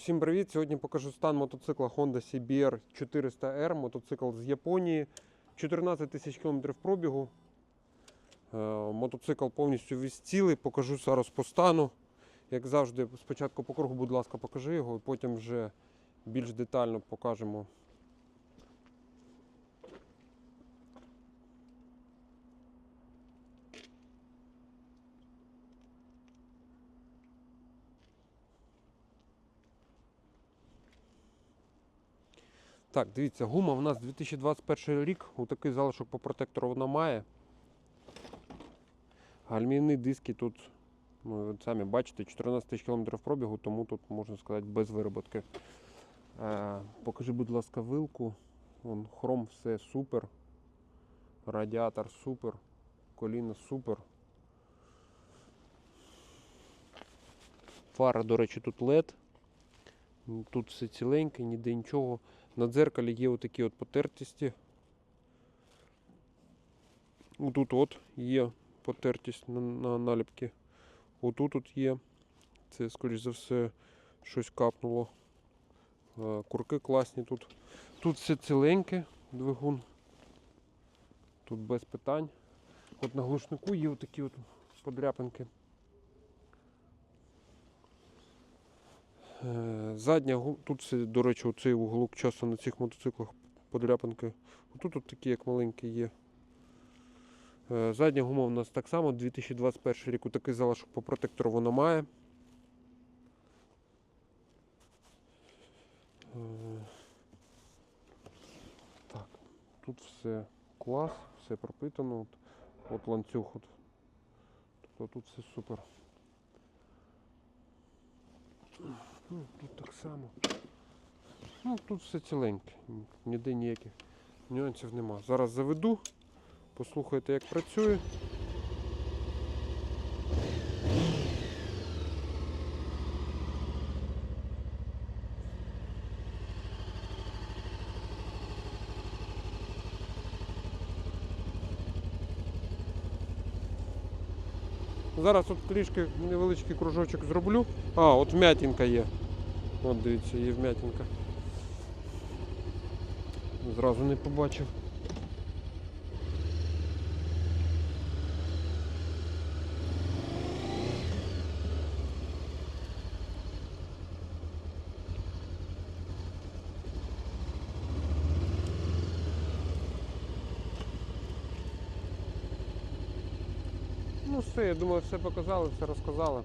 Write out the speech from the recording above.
Всім привіт! Сьогодні покажу стан мотоцикла Honda CBR 400R, мотоцикл з Японії. 14 тисяч кілометрів пробігу. Е, Мотоцикл повністю вистілий. Покажу зараз по стану. Як завжди, спочатку по кругу, будь ласка, покажи його, і потім вже більш детально покажемо. Так, дивіться, гума у нас 2021 рік. Отакий залишок по протектору вона має. Гальмівні диски тут, ну, самі бачите, 14 тисяч кілометрів пробігу, тому тут можна сказати без вироботки. Е, покажи, будь ласка, вилку. Вон, хром все супер. Радіатор супер. Коліна супер. Фара, до речі, тут LED. Тут все ціленьке, ніде нічого. На дзеркалі є отакі от потертості. Отут от є потертість на, на наліпки. Отут от є. Це, скоріш за все, щось капнуло. Курки класні тут. Тут все ціленьке, двигун. Тут без питань. От на глушнику є отакі от подряпинки. Задня, тут, до речі, оцей уголок часто на цих мотоциклах подряпинки. Тут от такі, як маленькі є. Е, Задня гума у нас так само, 2021 рік, такий залишок по протектору вона має. Е, Так, тут все клас, все пропитано. От, от ланцюг. От. Тобто тут все супер. Ну, тут так само. Ну, тут все ціленьке, ніде ніяких нюансів нема. Зараз заведу, послухайте, як працює. Зараз от трішки невеличкий кружочок зроблю. А, от вмятинка є. От дивіться, є вмятинка. Зразу не побачив. Ну все, я думаю, все показали, все розказали.